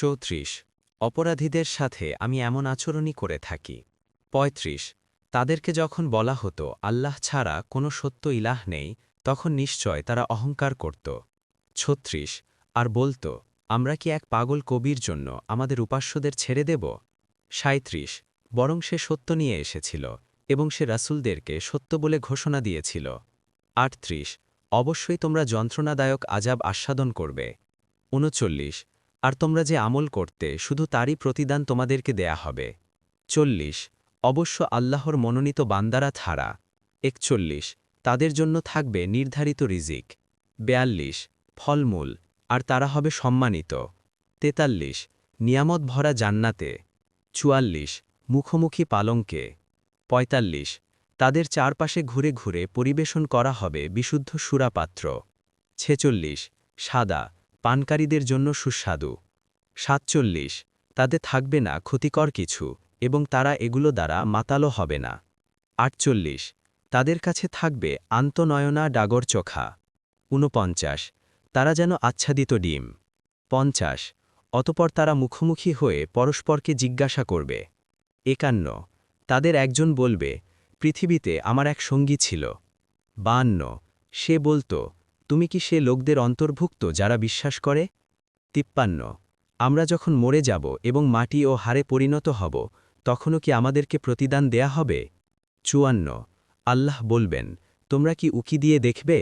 চৌত্রিশ। অপরাধীদের সাথে আমি এমন আচরণই করে থাকি। ৩৫ তাদেরকে যখন বলা হতো, আল্লাহ ছাড়া কোনো সত্য ইলাহ নেই, তখন নিশ্চয় তারা অহংকার করত। ছত্রিশ। আর বলতো, আমরা কি এক পাগল কবির জন্য আমাদের উপাস্যদের ছেড়ে দেব? সাঁত্রিশ বরং সে সত্য নিয়ে এসেছিল এবং সে রাসূলদেরকে সত্য বলে ঘোষণা দিয়েছিল। আটত্রিশ। অবশ্যই তোমরা যন্ত্রণাদায়ক আজাব আস্বাদন করবে। উনচল্লিশ। আর তোমরা যে আমল করতে, শুধু তারই প্রতিদান তোমাদেরকে দেয়া হবে। চল্লিশ, অবশ্য আল্লাহর মনোনীত বান্দারা ছাড়া। একচল্লিশ, তাদের জন্য থাকবে নির্ধারিত রিজিক। বেয়াল্লিশ, ফলমূল, আর তারা হবে সম্মানিত। তেতাল্লিশ, নিয়ামত ভরা জান্নাতে। চুয়াল্লিশ, মুখোমুখি পালঙ্কে। পঁয়তাল্লিশ, তাদের চারপাশে ঘুরে ঘুরে পরিবেশন করা হবে বিশুদ্ধ সুরাপাত্র। ছেচল্লিশ, সাদা পানকারীদের জন্য সুস্বাদু। সাতচল্লিশ। তাদের থাকবে না ক্ষতিকর কিছু, এবং তারা এগুলো দ্বারা মাতালো হবে না। আটচল্লিশ। তাদের কাছে থাকবে আন্তনয়না ডাগর চোখা। ঊনপঞ্চাশ। তারা যেন আচ্ছাদিত ডিম। পঞ্চাশ। অতপর তারা মুখোমুখি হয়ে পরস্পরকে জিজ্ঞাসা করবে। একান্ন। তাদের একজন বলবে, পৃথিবীতে আমার এক সঙ্গী ছিল। বান্ন সে বলতো তুমি কি সে লোকদের অন্তর্ভুক্ত যারা বিশ্বাস করে? তিপ্পান্ন। আমরা যখন মরে যাব এবং মাটি ও হারে পরিণত হব, তখনও কি আমাদেরকে প্রতিদান দেয়া হবে? চুয়ান্ন। আল্লাহ বলবেন, তোমরা কি উকি দিয়ে দেখবে?